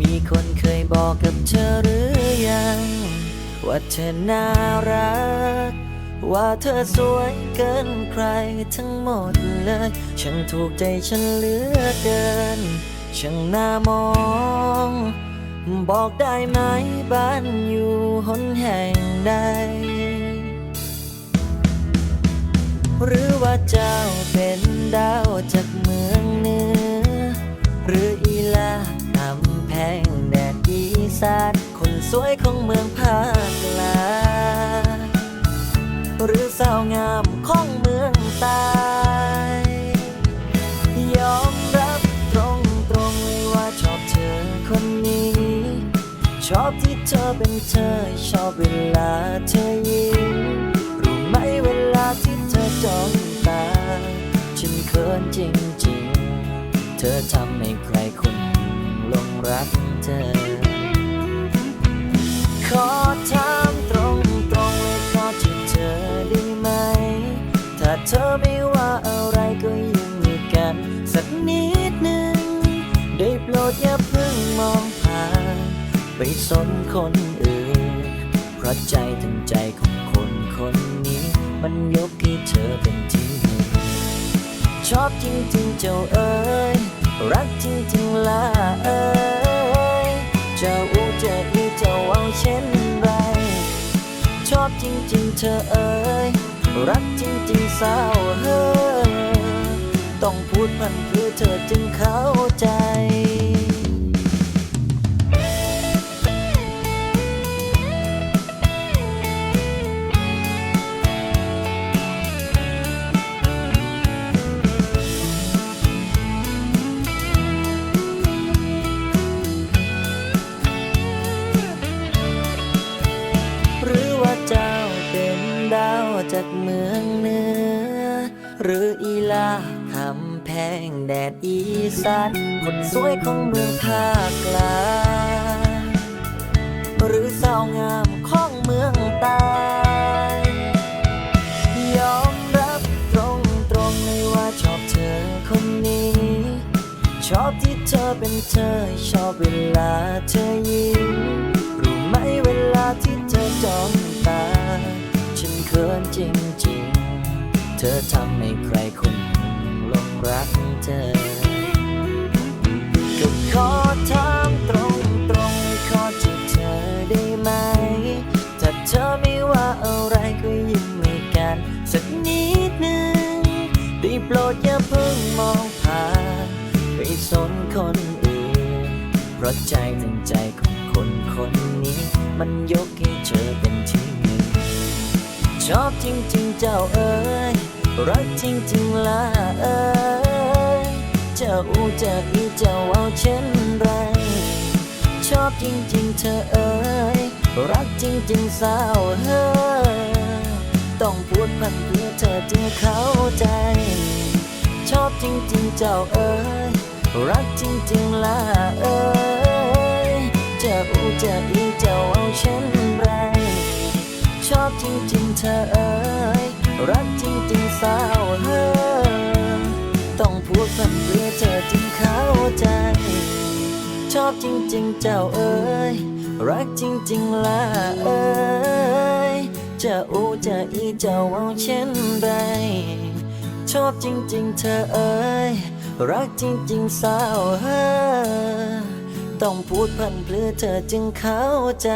มีคนเคยบอกกับเธอหรือยัง ว่าเธอน่ารัก ว่าเธอสวยเกินใครทั้งหมดเลย ฉันถูกใจฉันเหลือเกินช่างน่ามอง บอกได้ไหมบ้านอยู่หนแห่งใด หรือว่าเจ้าเป็นดาวจากเมืองเหนือำแพงแดดอีสานคนสวยของเมืองภาคลา หรือสาวงามของเมืองใตายยอมรับตรงตรงๆเลยว่าชอบเธอคนนี้ ชอบที่เธอเป็นเธอ ชอบเวลาเธอยิ้มรู้ไหมเวลาที่เธอจ้องตา ฉันเขินจริงๆ เธอทำให้ใครคน รักเธอ ขอถามตรงตรงๆเลยขอที่เธอได้ไหม ถ้าเธอไม่ว่าอะไรก็ยังมีกัน สักนิดหนึ่งได้โปรดอย่าเพิ่งมองผ่านไปสนคนอื่น เพราะใจทั้งใจของคนคนนี้ มันยกให้เธอเป็นที่หนึ่งชอบจริงๆเจ้าเอ๋ย รักจริงๆล่ะเอ้ยเจ้าอูเจะอีเจ้าเอาเช่นไร ชอบจริงๆเธอเอ๋ยรักจริงๆสาวเฮ้ยต้องพูดพันเพื่อเธอจึงเข้าใจ จากเมืองเหนือหรืออีลาคำแพงแดดอีสานคนสวยของเมืองภาคกลางหรือสาวงามของเมืองใตายอมรับตรงตรงๆเลยว่าชอบเธอคนนี้ ชอบที่เธอเป็นเธอ ชอบเวลาเธอ เธอทำให้ใครคนหนึ่งหลงรักเธอ ก็ขอถามตรงตรงๆขอจีบเธอได้ไหม ถ้าเธอไม่ว่าอะไรก็ยิ้มให้กัน สักนิดหนึ่งได้โปรดอย่าเพิ่งมองผ่านไปสนคนอื่น เพราะใจทั้งใจของคนคนนี้ มันยกให้เธอเป็นที่ ชอบจริงๆเจ้าเอ๋ยรักจริงๆล่ะเอ๋ยเจ้าอูเจ้าอีเจ้าเอาเช่นไร ชอบจริงๆเธอเอ๋ยรักจริงๆสาวเฮ้ยต้องพูดพันเพื่อเธอจึงเข้าใจ ชอบจริงๆเจ้าเอ๋ยรักจริงๆล่ะเอ๋ยเจ้าอูเจ้าอีเจ้า จริงๆเธอเอ๋ยรักจริงๆสาวเฮ้ยต้องพูดพันเพื่อเธอจึงเข้าใจ ชอบจริงๆเจ้าเอ๋ยรักจริงๆล่ะเอ๋ยจะอูจะอีเจ้าเอาเช่นไรชอบจริงๆเธอเอ๋ยรักจริงๆสาวเฮ้ยต้องพูดพันเพื่อเธอจึงเข้าใจ